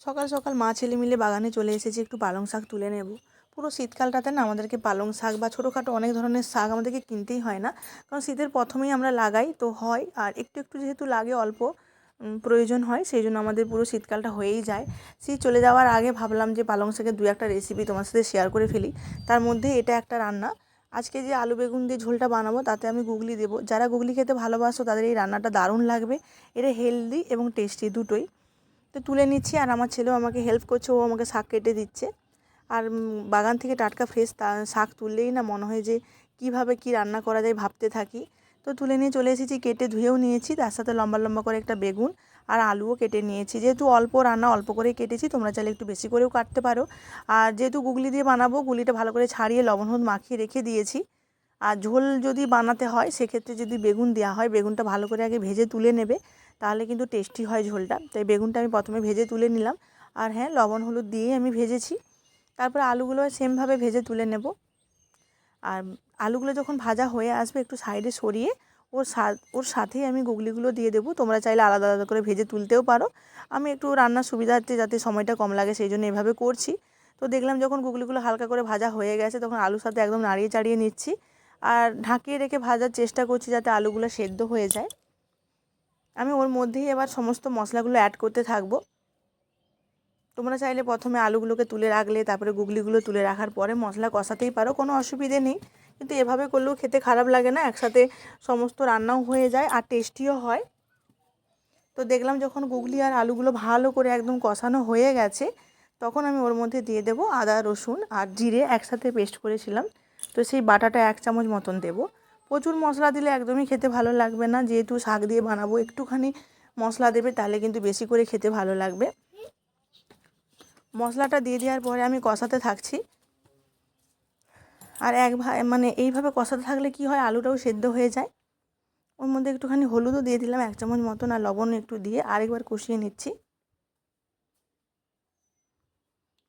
সকাল সকাল মা ছেলে মিলে বাগানে চলে এসেছি, একটু পালং শাক তুলে নেব। পুরো শীতকালটাতে না আমাদেরকে পালং শাক বা ছোটোখাটো অনেক ধরনের শাক আমাদেরকে কিনতেই হয় না। কারণ শীতের প্রথমেই আমরা লাগাই তো হয়, আর একটু একটু যেহেতু লাগে অল্প প্রয়োজন হয়, সেই জন্য আমাদের পুরো শীতকালটা হয়েই যায়। শীত চলে যাওয়ার আগে ভাবলাম যে পালং শাকের দু একটা রেসিপি তোমার সাথে শেয়ার করে ফেলি। তার মধ্যে এটা একটা রান্না। আজকে যে আলু বেগুন দিয়ে ঝোলটা বানাবো, তাতে আমি গুগলি দেবো। যারা গুগলি খেতে ভালোবাসো, তাদের এই রান্নাটা দারুণ লাগবে। এটা হেলদি এবং টেস্টি দুটোই। তো তুলে নিচ্ছি আর আমার ছেলেও আমাকে হেল্প করছে, ও আমাকে শাক কেটে দিচ্ছে। আর বাগান থেকে টাটকা ফ্রেশ তা, শাক তুললেই না মনে হয় যে কীভাবে কী রান্না করা যায় ভাবতে থাকি। তো তুলে নিয়ে চলে এসেছি, কেটে ধুয়েও নিয়েছি, তার সাথে লম্বা লম্বা করে একটা বেগুন আর আলুও কেটে নিয়েছি। যেহেতু অল্প রান্না, অল্প করেই কেটেছি, তোমরা চাইলে একটু বেশি করেও কাটতে পারো। আর যেহেতু গুগলি দিয়ে বানাবো গুলিটা ভালো করে ছাড়িয়ে লবণ হলুদ মাখিয়ে রেখে দিয়েছি। আর ঝোল যদি বানাতে হয়, সেক্ষেত্রে যদি বেগুন দেওয়া হয়, বেগুনটা ভালো করে আগে ভেজে তুলে নেবে। তাহলে কিন্তু টেস্টি হয় ঝোলটা। তাই বেগুনটা আমি প্রথমে ভেজে তুলে নিলাম। আর হ্যাঁ লবণ, হলুদ দিয়েই আমি ভেজেছি। তারপরে আলুগুলো সেমভাবে ভেজে তুলে নেব। আর আলুগুলো যখন ভাজা হয়ে আসবে একটু সাইডে সরিয়ে, ওর ওর সাথেই আমি গুগলিগুলো দিয়ে দেবো। তোমরা চাইলে আলাদা আলাদা করে ভেজে তুলতেও পারো। আমি একটু রান্নার সুবিধার্থে যাতে সময়টা কম লাগে সেই জন্য এভাবে করছি। তো দেখলাম যখন গুগলিগুলো হালকা করে ভাজা হয়ে গেছে, তখন আলুর সাথে একদম নাড়িয়ে চাড়িয়ে নিচ্ছি। আর ঢাকিয়ে রেখে ভাজার চেষ্টা করছি যাতে আলুগুলো সেদ্ধ হয়ে যায়। আমি ওর মধ্যেই এবার সমস্ত মশলাগুলো অ্যাড করতে থাকব। তোমরা চাইলে প্রথমে আলুগুলোকে তুলে রাখলে, তারপরে গুগলিগুলো তুলে রাখার পরে মশলা কষাতেই পারো, কোনো অসুবিধে নেই। কিন্তু এভাবে করলেও খেতে খারাপ লাগে না, একসাথে সমস্ত রান্নাও হয়ে যায় আর টেস্টিও হয়। তো দেখলাম যখন গুগলি আর আলুগুলো ভালো করে একদম কষানো হয়ে গেছে, তখন আমি ওর মধ্যে দিয়ে দেবো আদা, রসুন আর জিরে একসাথে পেস্ট করেছিলাম। তো সেই বাটাটা এক চামচ মতন দেবো। প্রচুর মশলা দিলে একদমই খেতে ভালো লাগবে না। যেহেতু শাক দিয়ে বানাবো, একটুখানি মশলা দেবে, তাহলে কিন্তু বেশি করে খেতে ভালো লাগবে। মশলাটা দিয়ে দেওয়ার পরে আমি কষাতে থাকছি। আর এক মানে এইভাবে কষাতে থাকলে কি হয়, আলুটাও সেদ্ধ হয়ে যায়। ওর মধ্যে একটুখানি হলুদও দিয়ে দিলাম, এক চামচ মতন, আর লবণ একটু দিয়ে আরেকবার কষিয়ে নিচ্ছি।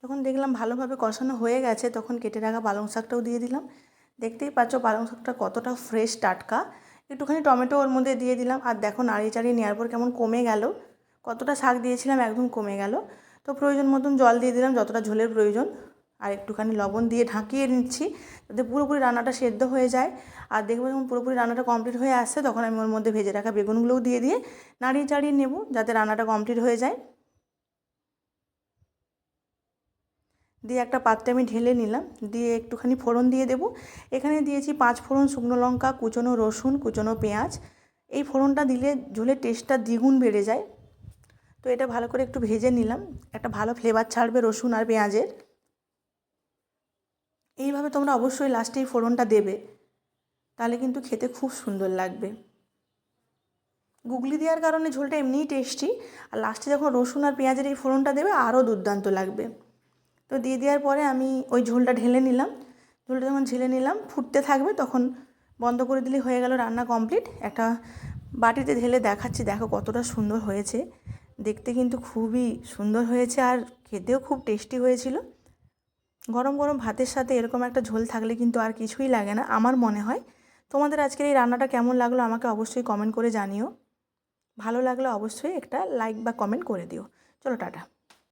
যখন দেখলাম ভালোভাবে কষানো হয়ে গেছে, তখন কেটে রাখা পালং শাকটাও দিয়ে দিলাম। দেখতেই পাচ্ছ পালং শাকটা কতটা ফ্রেশ টাটকা। একটুখানি টমেটো ওর মধ্যে দিয়ে দিলাম। আর দেখো নাড়িয়ে চাড়িয়ে নেওয়ার পর কেমন কমে গেল। কতটা শাক দিয়েছিলাম একদম কমে গেল। তো প্রয়োজন মতন জল দিয়ে দিলাম, যতটা ঝোলের প্রয়োজন। আর একটুখানি লবণ দিয়ে ঢাকিয়ে নিচ্ছি, যাতে পুরোপুরি রান্নাটা সেদ্ধ হয়ে যায়। আর দেখব যখন পুরোপুরি রান্নাটা কমপ্লিট হয়ে আসছে, তখন আমি ওর মধ্যে ভেজে রাখা বেগুনগুলোও দিয়ে দিয়ে নাড়িয়ে চাড়িয়ে নেব, যাতে রান্নাটা কমপ্লিট হয়ে যায়। দিয়ে একটা পাত্রে আমি ঢেলে নিলাম, দিয়ে একটুখানি ফোড়ন দিয়ে দেবো। এখানে দিয়েছি পাঁচ ফোড়ন শুকনো লঙ্কা, কুচনো রসুন, কুচনো পেঁয়াজ। এই ফোড়নটা দিলে ঝোলের টেস্টটা দ্বিগুণ বেড়ে যায়। তো এটা ভালো করে একটু ভেজে নিলাম, একটা ভালো ফ্লেভার ছাড়বে রসুন আর পেঁয়াজের। এইভাবে তোমরা অবশ্যই লাস্টে এই ফোড়নটা দেবে, তাহলে কিন্তু খেতে খুব সুন্দর লাগবে। গুগলি দেওয়ার কারণে ঝোলটা এমনিই টেস্টি আর লাস্টে যখন রসুন আর পেঁয়াজের এই ফোড়নটা দেবে, আরও দুর্দান্ত লাগবে। তো দিয়ে দেওয়ার পরে আমি ওই ঝোলটা ঢেলে নিলাম। ঝোলটা যখন ঢেলে নিলাম, ফুটতে থাকবে তখন বন্ধ করে দিলে হয়ে গেল রান্না কমপ্লিট একটা বাটিতে ঢেলে দেখাচ্ছি, দেখো কতটা সুন্দর হয়েছে। দেখতে কিন্তু খুবই সুন্দর হয়েছে আর খেতেও খুব টেস্টি হয়েছিল। গরম গরম ভাতের সাথে এরকম একটা ঝোল থাকলে কিন্তু আর কিছুই লাগে না, আমার মনে হয়। তোমাদের আজকের এই রান্নাটা কেমন লাগল আমাকে অবশ্যই কমেন্ট করে জানিও। ভালো লাগলে অবশ্যই একটা লাইক বা কমেন্ট করে দিও। চলো টাটা।